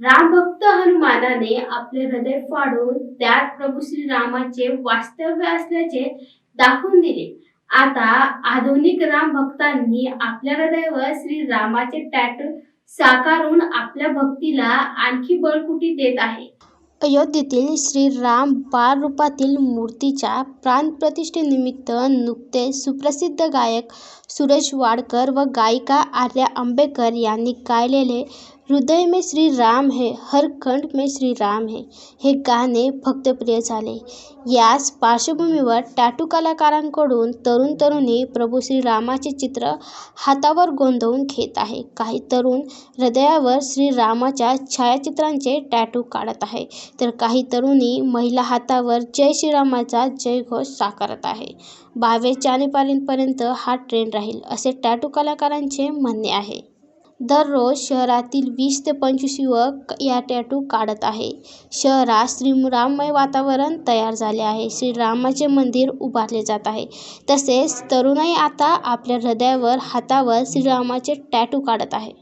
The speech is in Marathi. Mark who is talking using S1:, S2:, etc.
S1: रामभक्त हनुमानाने आपले हृदय फाडून त्यात प्रभू श्रीरामाचे वास्तव्य असल्याचे दाखवून दिले. आता आधुनिक राम भक्तांनी आपल्या हृदयावर श्रीरामाचे टॅटू साकारून आपल्या भक्तीला आणखी बळकुटी देत आहे.
S2: अयोध्येतील श्रीराम बाल रूपातील मूर्तीच्या प्राणप्रतिष्ठेनिमित्त नुकतेच सुप्रसिद्ध गायक सुरेश वाडकर व गायिका आर्या आंबेकर यांनी गायलेले हृदय में श्री राम है हर खंड में श्री राम है। हे गाणे भक्तप्रिय झाले। याच पार्श्वभूमीवर टॅटू कलाकारांकडून तरुण तरुणी प्रभू श्रीरामाचे चित्र हातावर गोंधवून घेत आहे. काही तरुण हृदयावर श्रीरामाच्या छायाचित्रांचे टॅटू काढत आहे. तर काही तरुणी महिला हातावर जय श्रीरामाचा जयघोष साकारत आहे. बावीस जानेवारीपर्यंत हा ट्रेंड राहील असे टॅटू कलाकारांचे म्हणणे आहे. दररोज शहरातील वीस ते पंचवीस युवक या टॅटू काढत आहे. शहरात श्रीराममय वातावरण तयार झाले आहे. श्रीरामाचे मंदिर उभारले जात आहे. तसेच तरुणाई आता आपल्या हृदयावर हातावर श्रीरामाचे टॅटू काढत आहे.